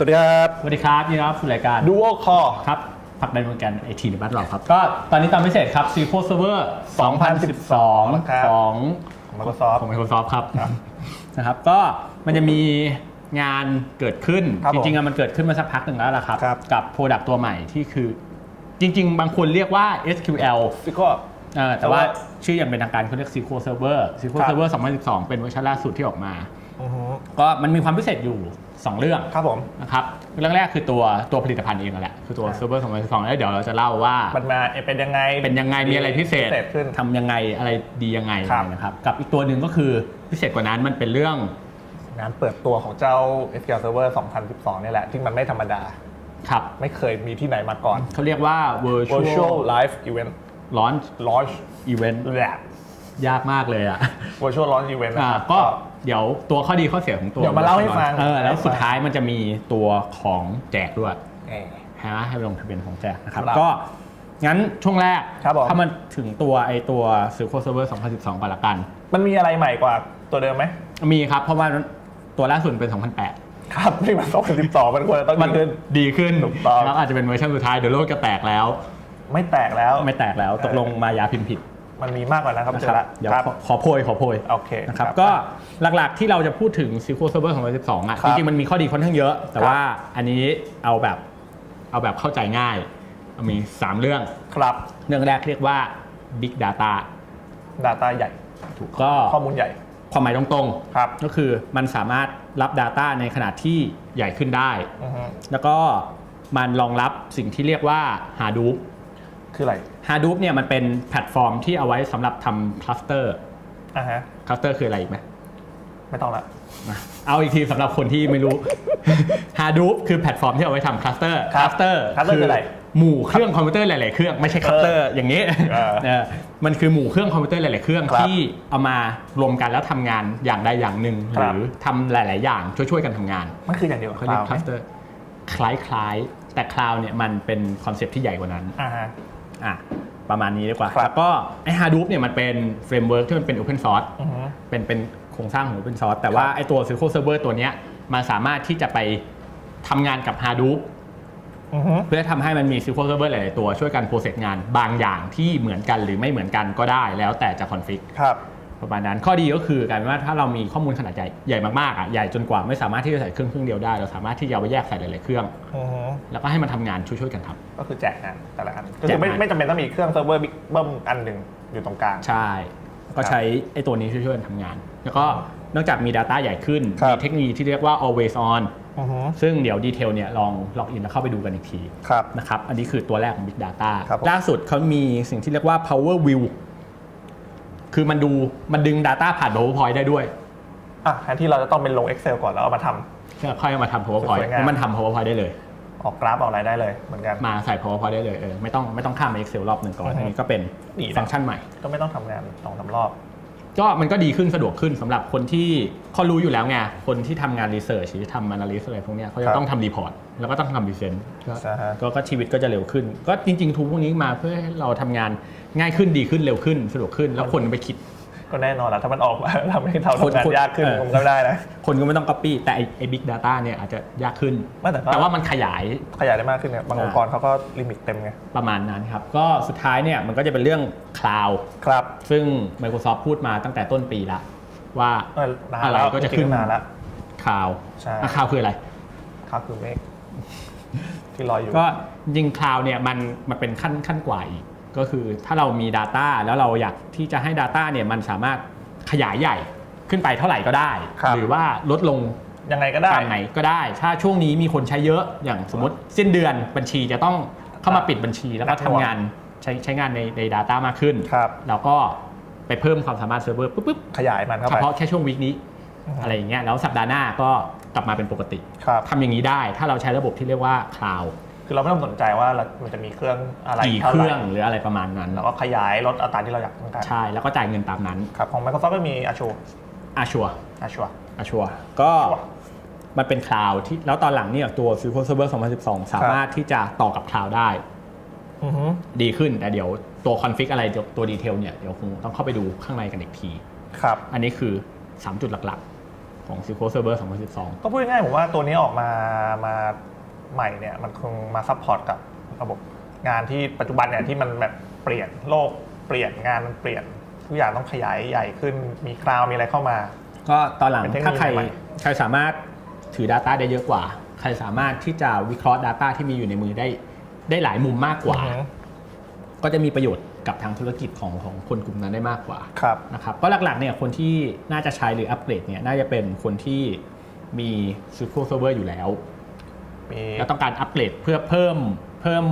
สวัสดีครับ สวัสดีครับยินดีต้อนรับสู่รายการดูโอคอครับผลักดันวงการไอทีในบ้านเราครับ ก็ตอนนี้ตอนพิเศษครับ SQL Server 2012ครับของ Microsoft ของ Microsoft ครับนะครับ ก็มันจะมีงานเกิดขึ้นครับจผมริงๆอะมันเกิดขึ้นมาสักพักหนึ่งแล้วล่ะครับครับ กับ Product ตัวใหม่ที่คือ จริง ๆ บางคนเรียกว่า SQL ซิโก้เออแต่ว่าแต่ว่าชื่ออย่างเป็นทางการเขาเรียก SQL Server SQL ครับ Server 2012 เป็นเวอร์ชันล่าสุดที่ออกมาอือฮึ ก็มันมีความพิเศษอยู่ 2 เรื่องครับผมนะครับเรื่องแรกคือตัวตัวผลิตภัณฑ์เองนั่นแหละคือตัวครับเซิร์ฟเวอร์2012แล้วเดี๋ยวเราจะเล่าว่ามันมาเป็นยังไงเป็นยังไงมีอะไรพิเศษพิเศษขึ้นทำยังไงอะไรดียังไงครับนะครับกับอีกตัวหนึ่งก็คือพิเศษกว่านั้นมันเป็นเรื่องงานเปิดตัวของเจ้า SQL Server 2012นี่แหละที่มันไม่ธรรมดาครับไม่เคยมีที่ไหนมาก่อน เขาเรียกว่า Virtual virtual Live Event launch Launch event แหละยากมากเลยอะ Virtual Launch Event นะอ่าครับก็ เดี๋ยวตัวข้อดีข้อเสียของตัวเดี๋ยวมาเล่าให้ฟัง เออแล้วสุดท้ายมันจะมีตัวของแจกด้วยเอ่อฮะให้ไปลงทะเบียนของแจกนะครับ ครับก็งั้นช่วงแรกครับผม ถ้ามันถึงตัวไอตัว SQL Server 2012ก่อนละกัน มันมีอะไรใหม่กว่าตัวเดิมไหมมีครับเพราะว่าตัวล่าสุดเป็น 2008 ครับนี่มัน2012มันควรจะต้องมันดีขึ้น ดีขึ้นถูกต้อง แล้วอาจจะเป็นเวอร์ชันสุดท้ายเดี๋ยวโลกจะแตกแล้ว ไม่แตกแล้ว ไม่แตกแล้วตกลงมายาพิมพ์ผิด มันมีมากกว่านั้นครับนะเจคอรับละเดี๋ยวครับ ขอขอโพยขอโพยโอเคนะครับก็หลักๆที่เราจะพูดถึง SQL Server 2012อะครัจบริงๆมันมีข้อดีค่อนข้างเยอะ แต่ครับ ว่าอันนี้เอาแบบเอาแบบเข้าใจง่ายมี 3 เรื่อง ครับ เรื่องแรกเรียกว่า Big Data Data ใหญ่ ถูกก็ข้อมูลใหญ่ความหมายตรงๆครับก็คือมันสามารถรับ Data ในขนาดที่ใหญ่ขึ้นได้ อือฮึแล้วก็มันรองรับสิ่งที่เรียกว่า Hadoop คืออะไร Hadoop เนี่ยมันเป็นแพลตฟอร์มที่เอาไว้สำหรับทำคลัสเตอร์อ่าฮะคลัสเตอร์คืออะไรอีกไหมไม่ต้องละอะเอาอีกทีสำหรับคนที่ไม่รู้ Hadoop คือแพลตฟอร์มที่เอาไว้ทำคลัสเตอร์คลัสเตอร์ cluster คืออะไรหมู่เครื่องคอมพิวเตอร์หลาย ๆ เครื่องไม่ใช่คลัสเตอร์อย่างนี้เออเออมันคือหมู่เครื่องคอมพิวเตอร์หลาย ๆ เครื่องครับที่เอามารวมกันแล้วทำงานอย่างใดอย่างหนึ่งคหรับรือทำหลาย ๆ อย่างช่วย ๆ กันทำงานมันคืออย่างเดียวกับเขาเรียก cloud คลัสเตอร์คล้าย ๆ แต่คลาวเนี่ยมันเป็นคอนเซปต์ที่ใหญ่กว่านั้นอ่าฮะอะ ประมาณนี้ดีกว่า ครับแล้วก็ไอ้ Hadoop เนี่ยมันเป็นเฟรมเวิร์กที่มันเป็น Open Source อือฮึเป็นเป็นโครงสร้างของ Open Source แต่ว่าไอ้ตัว SQL Server ตัวเนี้ยมันสามารถที่จะไปทำงานกับ Hadoop อือฮึเพื่อทำให้มันมี SQL Server หลาย ๆ ตัวช่วยกันโปรเซสงานบางอย่างที่เหมือนกันหรือไม่เหมือนกันก็ได้แล้วแต่จะคอนฟิก ครับ ประมาณนั้นข้อดีก็คือกลายเป็นว่าถ้าเรามีข้อมูลขนาดใหญ่ใหญ่มากๆอะใหญ่จนกว่าไม่สามารถที่จะใส่เครื่องเครื่องเดียวได้เราสามารถที่จะเอาไปแยกใส่หลายๆเครื่อง อือฮึแล้วก็ให้มันทำงานช่วยๆกันทำ ก็คือแจกงานแต่ละอันก็คือไม่แจกงาน ไม่จำเป็นต้องมีเครื่องเซิร์ฟเวอร์บิ๊กเบิ้มอันหนึ่งอยู่ตรงกลาง ใช่ ก็ใช้ไอ้ตัวนี้ช่วยๆกันทำงาน แล้วก็นอกจากมี Data ใหญ่ขึ้น ครับ มีเทคโนโลยีที่เรียกว่า always on อือฮึซึ่งเดี๋ยวดีเทลเนี่ยลองล็อกอินแล้วเข้าไปดูกันอีกทีครับ นะครับ อันนี้คือตัวแรกของ Big Data ครับผม ล่าสุดเขามีสิ่งที่เรียกว่า Power View คือมันดูมันดึง Data ผ่าน PowerPoint ได้ด้วยอะแทนที่เราจะต้องเป็นลง Excel ก่อนแล้วเอามาทำก็ค่อยเอามาทำ PowerPoint สวยงามแล้วมันทำ PowerPoint ได้เลย ออกกราฟออกอะไรได้เลยเหมือนกัน มาใส่ PowerPoint ได้เลยเออไม่ต้องไม่ต้องข้ามไป Excel รอบหนึ่งก่อนอือฮึอันนี้ก็เป็นดีนะ ฟังก์ชันใหม่ ก็ไม่ต้องทำงานสองสามรอบ ก็มันก็ดีขึ้นสะดวกขึ้นสำหรับคนที่เขารู้อยู่แล้วไงคนที่ทำงานรีเสิร์ชหรือทำ a นาลิสอะไรพวกเนี้ยเขาคจะรับต้องทำรีพอร์ต แล้วก็ต้องทำรีเซนต์ใช่ฮะ ก็ก็ชีวิตก็จะเร็วขึ้น ก็จริง ๆทูพวกนี้มาเพื่อให้เราทำงานง่ายขึ้นดีขึ้นเร็วขึ้นสะดวกขึ้น แล้วคนไปคิด ก็แน่นอนแหละถ้ามันออกมา ทำให้เราทำงานคนยากขึ้นเออ ผมก็ไม่ได้นะ คนก็ไม่ต้อง copy แต่ไอ้ไอ้ big data เนี่ยอาจจะยากขึ้น ไม่แต่ก็ แต่ว่ามันขยาย ขยายได้มากขึ้นเนี่ยบางอ่าองค์กรเขาก็ลิมิตเต็มไงประมาณนั้นครับ ก็สุดท้ายเนี่ยมันก็จะเป็นเรื่อง cloud ครับซึ่ง Microsoft พูดมาตั้งแต่ต้นปีละ ว่าเออนานอะไรแล้วก็จะริงๆขึ้นนานแล้ว cloud ใช่อะ cloud คืออะไร ครับคือเมฆ ที่ลอยอยู่ ก็จริงคลาวเนี่ยมันมันเป็นขั้นขั้นกว่าอีก ก็คือถ้าเรามี Data แล้วเราอยากที่จะให้ Data เนี่ยมันสามารถขยายใหญ่ขึ้นไปเท่าไหร่ก็ได้ ครับ หรือว่าลดลงยังไงก็ได้ตามไหนก็ได้ ถ้าช่วงนี้มีคนใช้เยอะอย่างสมมติสิ้นเดือนบัญชีจะต้องเข้ามาปิดบัญชี แล้วก็ทำงานใช้ใช้งานในใน Data มากขึ้น ครับ เราก็ไปเพิ่มความสามารถเซิร์ฟเวอร์ปุ๊บปุ๊บขยายมันเข้าเฉไป พาะแค่ช่วงวีคนี้อือฮึอะไรอย่างเงี้ยแล้วสัปดาห์หน้าก็ กลับมาเป็นปกติครับทำอย่างนี้ได้ ถ้าเราใช้ระบบที่เรียกว่าคลาวคือเราไม่ต้องสนใจว่าเรามันจะมีเครื่องอะไรกี่เท่าเคไหรื่องหรืออะไรประมาณนั้นแล้วก็ขยายลดอัตราที่เราอยากต้องการใช่แล้วก็จ่ายเงินตามนั้นครับของ Microsoft ก็มี Azure อาชัว Azure อาชัวก็ Azure มันเป็นคลาวด์ที่แล้วตอนหลังเนี่ยตัว SQL Server 2012 สามารถที่จะต่อกับคลาวด์ได้อือฮึดีขึ้นแต่เดี๋ยวตัวคอนฟิกอะไรตัวดีเทลเนี่ยเดี๋ยวคงต้องเข้าไปดูข้างในกันอีกที ครับ อันนี้คือ 3 จุดหลักๆ ขของ SQL Server 2012 ก็พูดง่ายๆผมว่าตัวนี้ออกมามาใหม่เนี่ยมันคงมาซัพพอร์ตกับระบบงานที่ปัจจุบันเนี่ยที่มันแบบเปลี่ยนโลกเปลี่ยนงานมันเปลี่ยนทุกอย่างต้องขยายใหญ่ขึ้นมีคลาวมีอะไรเข้ามา ก็ตอนหลังเป็นเทคโนถ้าโลยีใครใหม่ใครสามารถถือ Data ได้เยอะกว่า ใครสามารถที่จะวิเคราะห์ Data ที่มีอยู่ในมือได้ได้หลายมุมมากกว่าอือฮึก็จะมีประโยชน์ กับทางธุรกิจของของคนกลุ่มนั้นได้มากกว่าครับนะครับก็หลักๆเนี่ยคนที่น่าจะใช้หรืออัปเกรดเนี่ยน่าจะเป็นคนที่มี SQL Server อยู่แล้วมีแล้วต้องการอัปเกรดเพื่อเพิ่มเพิ่ม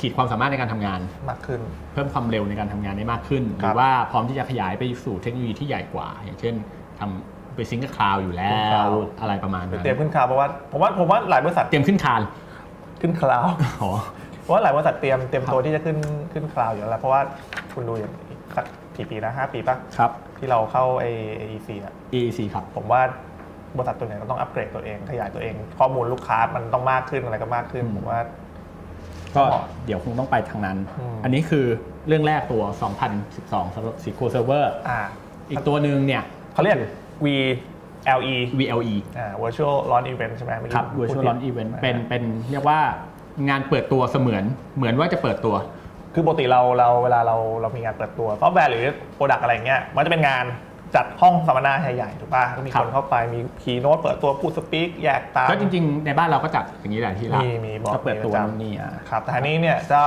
ขีดความสามารถในการทำงานมากขึ้น เพิ่มความเร็วในการทำงานได้มากขึ้นหครัรืบอว่าพร้อมที่จะขยายไปสู่เทคโนโลยีที่ใหญ่กว่า อย่างเช่นทำไปซิงกับคลาวอยู่แล้ขึ้น cloud วอะไรประมาณหรือนั้นเตรียมขึ้นคลาวด์เพราะว่าผมว่าผมว่าหลายบริษัทเตรียมขึ้นคานขึ้นคลาวด์อ๋อ เพราะว่าหลายบริษัทเตรียมเตรียมตัวที่จะขึ้นขึ้นคลาวด์อยู่แล้วเพราะว่าคุณดูอย่างอีกสักกี่ปีนะห้าปีปะครับ ที่เราเข้า AEC อะ EEC ครับ ผมว่าบริษัทตัวไหนก็ต้องอัปเกรดตัวเองขยายตัวเอง ข้อมูลลูกค้ามันต้องมากขึ้นอะไรก็มากขึ้นอืมผมว่า ก็เหมาะเดี๋ยวคงต้องไปทางนั้น อืม อันนี้คือเรื่องแรกตัว 2012สำหรับ SQL Server อ่าอีกตัวหนึ่งเนี่ย เขาเรียก VLE VLE อ่า Virtual Launch Event ใช่ไหมเมื่อกี้ครับพูด Virtual ผิด Launch Event อ่าเป็นเป็นเรียกว่า งานเปิดตัวเสมือนเหมือนว่าจะเปิดตัว คือปกติเราเราเวลาเราเรามีงานเปิดตัวซอฟต์แวร์หรือโปรดักอะไรเงี้ยมันจะเป็นงานจัดห้องสัมมนาใหญ่ๆถูกป่ะก็มีครัคบนเข้าไปมีคีโน้ตเปิดตัวพูดสปีกแยกตามก็จริงๆ ในบ้านเราก็จัดอย่างนี้แหละที่ละมีมีบอกก็เปิดตัวมีประจำนู่นนี่อะครับแต่ทีนี้เนี่ยเจ้า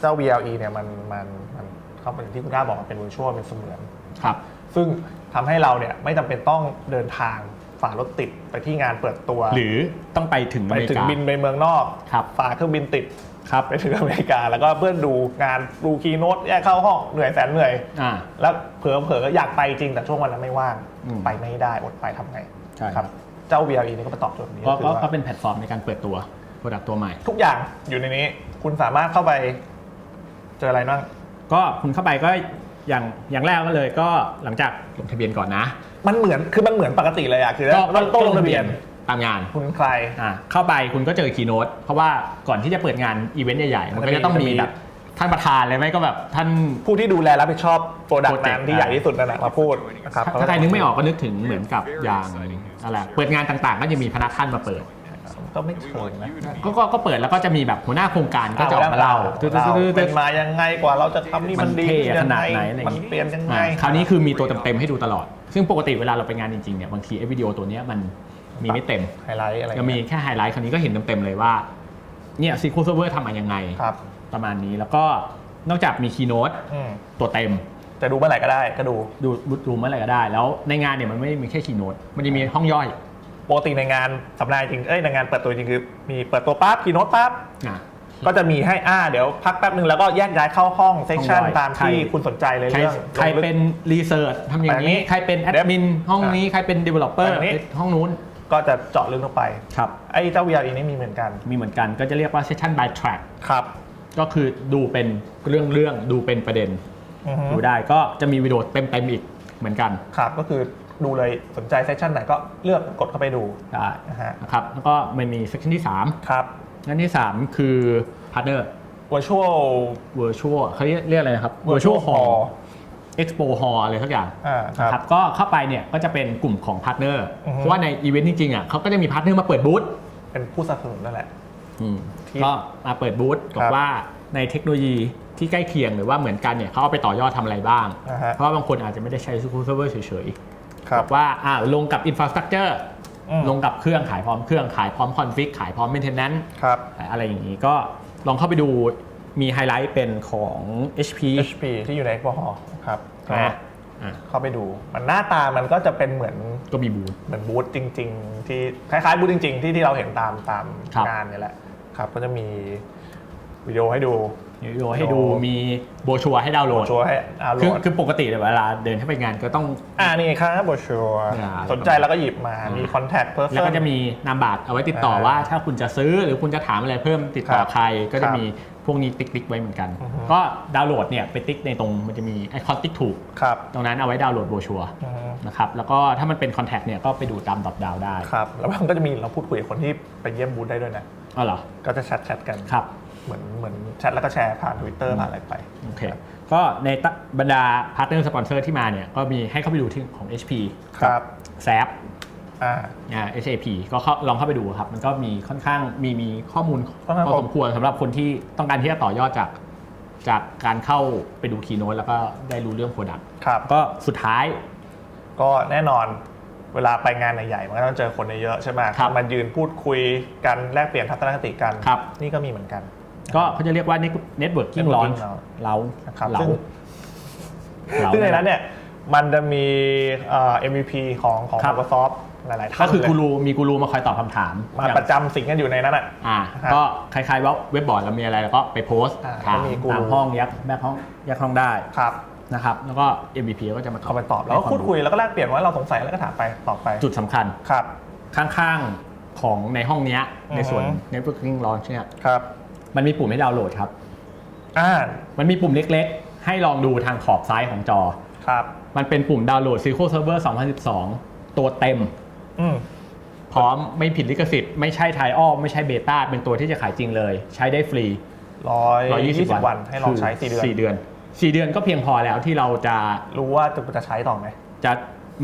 เจ้า VLE เนี่ยมันมันมันเขาเป็นที่คุณก้าบอกมันเป็น virtual เป็นเสมือนครับ ซึ่งทำให้เราเนี่ยไม่จำเป็นต้องเดินทาง ฝ่ารถติดไปที่งานเปิดตัวหรือต้องไปถึงอไปเมริถึงกา บินไปเมืองนอกครับฝ่าเครื่องบินติดครับ ไปถึงอเมริกา แล้วก็เพื่อนดูงานดูคีโน้ตแยกเข้าห้องเหนื่อยแสนเหนื่อย อ่า แล้วเผลอเผลอๆอยากไปจริงแต่ช่วงวันนั้นไม่ว่างอืมไปไม่ได้อดไปทำไงใช่คครัรับบเจ้า VLE นี่ก็มาตอบโจทย์นี้ก็ก็คือก็ว่าก็เป็นแพลตฟอร์มในการเปิดตัวโปรดักต์ตัวใหม่ ทุกอย่างอยู่ในนี้ คุณสามารถเข้าไป เจออะไรบ้าง ก็คุณเข้าไปก็อย่างอย่างแรกก็เลยก็หลังจากลงทะเบียนก่อนนะ มันเหมือนคือมันเหมือนปกติเลยอะคือก็มันต้องลงทะเบียนตามงาน คุณใครอ่าเข้าไปคุณก็เจอคีโนตเพราะว่าก่อนที่จะเปิดงานอีเวนต์ใหญ่ๆมันก็จะต้องมีแบบท่านประธานเลยไหมก็แบบท่านผู้ที่ดูแลรับผิดชอบโปรดักต์ Project นั้นที่ใหญ่ที่สุดนั่นแหละมาพูดนะครับถ้าถ้าใครนึกไม่ออกก็นึกถึงเหมือนกับอย่างอะไรเปิดงานต่างๆ ก็จะมีพนักท่านมาเปิดก็ไม่เชิงนะก็ก็ก็เปิดแล้วก็จะมีแบบหัวหน้าโครงการก็จะออกมาเล่าเล่าเป็นมายังไงกว่าเราจะทำนี่มันดีเท่ขึ้นขยังนาดไงไหนอะไรอย่างมันงี้เปลี่ยนยังไงอ่าคราวนี้คือมีตัวเต็มๆให้ดูตลอด ซึ่งปกติเวลาเราไปงานจริงๆเนี่ยบางทีไอ้วิดีโอตัวเนี้ยมันมีไม่เต็มไฮไลท์อะไรจะมีแค่ไฮไลท์คราวนี้ก็เห็นเต็มๆเลยว่าเนี่ย SQL Server ทำมายังไงครับประมาณนี้แล้วก็นอกจากมีคีโนตอืมตัวเต็ม จะดูเมื่อไหร่ก็ได้ก็ดู ดูดูเมื่อไหร่ก็ได้ แล้วในงานเนี่ยมันไม่ได้มีแค่คีโนตมันจะมีห้องย่อยปกติในงานสัมมนาจริงเอ้ยในงานเปิดตัวจริงคือมีเปิดตัวปั๊บคีโน้ตปั๊บอะ ก็จะมีให้อ่าเดี๋ยวพักแป๊บหนึ่งแล้วก็แยกย้ายเข้าห้องเซสชันห้องย่อยตามที่ใครคุณสนใจเลยใครเรื่องใครเป็นรีเสิร์ชทำอย่างแบบนี้นี้ ใครเป็นแอดมินห้องนี้ใครเป็น developer แบบนี้ห้องนู้นก็จะเจาะลึกลงไปครับไอ้เจ้า VRE นี่มีเหมือนกัน มีเหมือนกันก็จะเรียกว่า session by track ครับก็คือดูเป็นเรื่องเรื่องๆดูเป็นประเด็นอือฮึดูได้ก็จะมีวิดีโอเต็มๆอีกเหมือนกันครับก็คือดูเลยสนใจเซสชันไหนก็เลือกกดเข้าไปดูได้นะฮะนะครับแล้วก็มันมี section ที่ครับ 3นั่นที่ 3 คือ partner virtual virtual เขาเรียกเรียกอะไรนะครับ virtual hall expo hall อะไรสักอย่างอ่าคนะครัรับบก็เข้าไปเนี่ยก็จะเป็นกลุ่มของพาร์ทเนอร์อือฮึ เพราะว่าในอีเวนต์จริงๆอะเขาก็จะมีพาร์ทเนอร์มาเปิดบูธ เป็นผู้สนับสนุนนั่นแหละ ที่ก็มาเปิดบูธบคอรักบว่าในเทคโนโลยีที่ใกล้เคียงหรือว่าเหมือนกันเนี่ยเขาเอาไปต่อยอดทำอะไรบ้าง อ่าฮะ เพราะว่าบางคนอาจจะไม่ได้ใช้ SQL Server เฉยๆครับบอกว่าอ่าลงกับ Infrastructure อืม ลงกับเครื่องขายพร้อมเครื่องขายพร้อมคอนฟิกขายพร้อม Maintenance ครับอะไรอย่างนี้ก็ลองเข้าไปดูมีไฮไลท์เป็นของ HP HP ที่อยู่ใน Expo Hall ครับก็อะอะเข้าไปดูมันหน้าตามันก็จะเป็นเหมือนก็มีบูธเหมือนบูธจริง ๆ ที่คล้ายๆบูธจริง ๆ ที่ที่เราเห็นตามตามครับงานเนี่ยแหละครับ ก็จะมีวิดีโอให้ดูมีวิดีโอให้ดูมีโบชัวให้ดาวน์โหลดโชว์ให้อาโหลคือดคือปกติเนี่ยเวลาเดินเข้าไปงานก็ต้อง อ่านี่ครับโบชัวอ่า สนใจแล้วก็หยิบมาอ่ามีมีคอนแทคเพอร์แล้วเซก็จะมีนามบัตรเอาไว้ติดต่ออ่าว่าถ้าคุณจะซื้อหรือคุณจะถามอะไรเพิ่มติดต่อครับใครก็คจะรับมีพวกนี้ติ๊กๆไว้เหมือนกัน อือฮึ ก็ดาวน์โหลดเนี่ยไปติ๊กในตรงมันจะมีไอคอนติ๊กถูก ครับตรงนั้นเอาไว้ดาวน์โหลดโบชัวอือฮึนะครับแล้วก็ถ้ามันเป็นคอนแทคเนี่ยก็ไปดูตามดอทดาวได้ครับแล้วมันก็จะมีเราพูดคุยกับคนที่ไปเยี่ยมบูธได้ด้วยนะ อ๋อเหรอก็จะแชทแชทกัน ครับ เหมือนเหมือนแชทแล้วก็แชร์ผ่านทวิตเตอร์ผ่านอะไรไป โอเค ก็ในตะบรรดาพาร์ทเนอร์สปอนเซอร์ที่มาเนี่ยก็มีให้เข้าไปดูที่ของ HP ครับ แซฟอ่า อ่า SAP ก็เข้าลองเข้าไปดูครับ มันก็มีค่อนข้างมีมีข้อมูลค่อนข้างพอสมควรสำหรับคนที่ต้องการที่จะต่อยอดจาก จากการเข้าไปดูคีโนตแล้วก็ได้รู้เรื่องโปรดักต์ครับ ก็สุดท้าย ก็แน่นอนเวลาไปงานใหญ่ๆมันก็ต้องเจอคนเยอะๆใช่ไหมครับมายืนพูดคุยกันแลกเปลี่ยนทัศนคติกัน ครับ นี่ก็มีเหมือนกัน ก็เขาจะเรียกว่า Net- Networking Networking Launch เรานะครับเราซึ่งเราซึ่งในนั้นเนี่ยมันจะมีเอ่อ MVP ของของครับ Microsoft หลาย ๆ ท่าก็นคือเลยกูรูมีกูรูมาคอยตอบคำถาม มาอย่างประจำสิงกันอยู่ในนั้นอะอ่าครับก็คล้าย ๆ ว่าเว็บบอร์ดเรามีอะไรแล้วก็ไปโพสต์อ่าถามก็มีกูรูตามห้องยักแบกห้องยักห้องได้ครับนะครับแล้วก็ MVP ก็จะมาเข้าไปตอบแล้วก็ให้พูดคุยแล้วก็แลกเปลี่ยนว่าเราสงสัยแล้วก็ถามไปตอบไป จุดสำคัญครับ ข้าง ๆ ของในห้องเนี้ยในส่วนอือฮึ Networking Launch เนี่ยครับ มันมีปุ่มให้ดาวน์โหลดครับ อ่า มันมีปุ่มเล็กๆ ให้ลองดูทางขอบซ้ายของจอ ครับ มันเป็นปุ่มดาวน์โหลด SQL Server 2012 ตัวเต็ม อืม พร้อมไม่ผิดลิขสิทธิ์ไม่ใช่ไทออไม่ใช่เบต้าเป็นตัวที่จะขายจริงเลย ใช้ได้ฟรี ร้อยยี่สิบ120วัน ให้ลองใช้สี่เดือน4เดือน4เดือนก็เพียงพอแล้วที่เราจะรู้ว่าจะจะใช้ต่อไหมจะ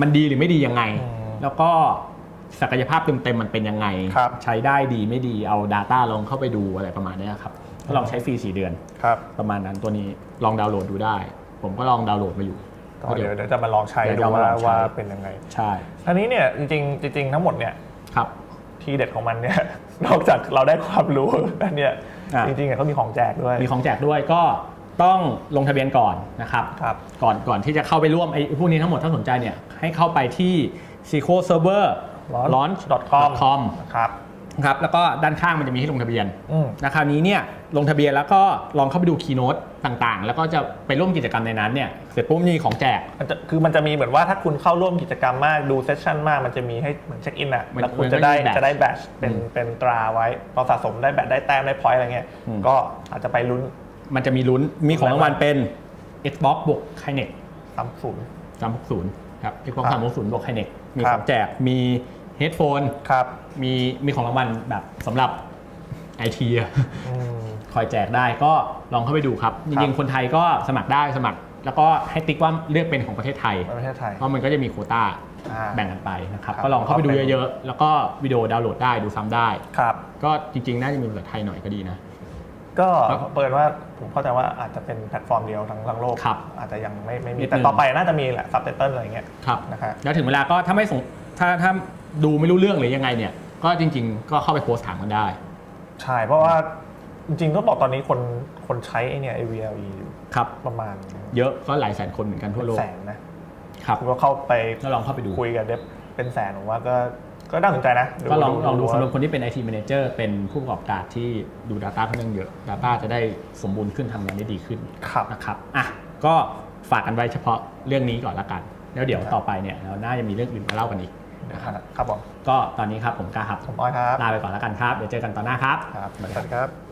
มันดีหรือไม่ดียังไงอืมแล้วก็ ศักยภาพเต็มๆมันเป็นยังไง ครับ ใช้ได้ดีไม่ดีเอา Data ลองเข้าไปดูอะไรประมาณเนี้ยครับก็ลองใช้ฟรี4เดือน ครับประมาณนั้นตัวนี้ลองดาวน์โหลดดูได้ ผมก็ลองดาวน์โหลดมาอยู่ ก็เดี๋ยวเดี๋ยวจะมาลองใช้เดี๋ยวดูจะมาว่าลองใช้ ว่าเป็นยังไงใช่อันนี้เนี่ยจริงๆจริงๆทั้งหมดเนี่ย ครับ ทีเด็ดของมันเนี่ย นอกจากเราได้ความรู้แล้วเนี่ยอะ จริงๆเนี่ยเขามีของแจกด้วยมีของแจกด้วยก็ต้องลงทะเบียนก่อนนะครับ ครับ ก่อนก่อนที่จะเข้าไปร่วมไอ้พวกนี้ทั้งหมดถ้าสนใจเนี่ยให้เข้าไปที่ SQL Server launch.com com ครับครับแล้วก็ด้านข้างมันจะมีให้ลงทะเบียนอืมนะคราวนี้เนี่ยลงทะเบียนแล้วก็ลองเข้าไปดูคีโนตต่างๆ แล้วก็จะไปร่วมกิจกรรมในนั้นเนี่ยเสร็จปุ๊บมีของแจกมันจะคือมันจะมีเหมือนว่าถ้าคุณเข้าร่วมกิจกรรมมากดูเซสชั่นมากมันจะมีให้เหมือนเช็คอินอะมันแล้วคุณมันจะได้ก็มี badge จะได้แบตเป็นอืมเป็นตราไว้พอสะสมได้แบตได้แต้มได้พอยต์อะไรเงี้ยอืมก็อาจจะไปลุ้น มันจะมีลุ้นมีของรางวัลเป็น Xbox บวก Kinect ซ้ำศูนย์360ครับ Xbox ครับ360บวก Kinect มีครัขบองแจกมี เฮดโฟนครับมีมีของรางวัลแบบสำหรับไอทีอืมคอยแจกได้ก็ลองเข้าไปดูครับ จริงๆ คนไทยก็สมัครได้สมัคร แล้วก็ให้ติ๊กว่าเลือกเป็นของประเทศไทยในประเทศไทยเพราะมันก็จะมีโควต้าอ่าแบ่งกันไปนะครับครับ ก็ลองเข้าไปดูเยอะๆ แล้วก็วิดีโอดาวน์โหลดได้ดูซ้ำได้ครับ ก็จริงๆ น่าจะมีภาษาไทยหน่อยก็ดีนะ ก็ครับเปิดว่าผมเข้าใจว่าอาจจะเป็นแพลตฟอร์มเดียวทั้งทั้งโลกครับอาจจะยังไม่ไม่มีนิดนึงแต่ต่อไปน่าจะมีแหละซับไตเติลอะไรเงี้ยครับนะครับแล้วถึงเวลาก็ถ้าไม่สงถ้าถ้า ดูไม่รู้เรื่องหรือยังไงเนี่ย ก็จริง ๆ ก็เข้าไปโพสต์ถามกันได้ ใช่ เพราะว่าจริงๆก็บอกตอนนี้คนคนใช้ไอเนี่ย AVLE อยู่ครับ ประมาณเยอะก็หลายแสนคนเหมือนกันทั่วโลกแสนนะครับคุณก็เข้าไปก็ลองเข้าไปดูคุยกับเดฟเป็นแสนผมว่าก็ก็น่าสนใจนะก็ลองลองดูว่าสำหรับคนที่เป็น IT Manager เป็นผู้ประกอบการที่ดู Data ค่อนข้างเยอะ Data จะได้สมบูรณ์ขึ้นทำงานได้ดีขึ้นครับนะครับอะก็ฝากกันไว้เฉพาะเรื่องนี้ก่อนละกัน แล้วเดี๋ยวต่อไปเนี่ยเราน่าจะมีเรื่องอื่นมาเล่ากันอีก นะครับครับผมก็ตอนนี้ครับผมกาครับผมอ้อยครับลาไปก่อนละกันครับเดี๋ยวเจอกันตอนหน้าครับครับสวัสดีครับ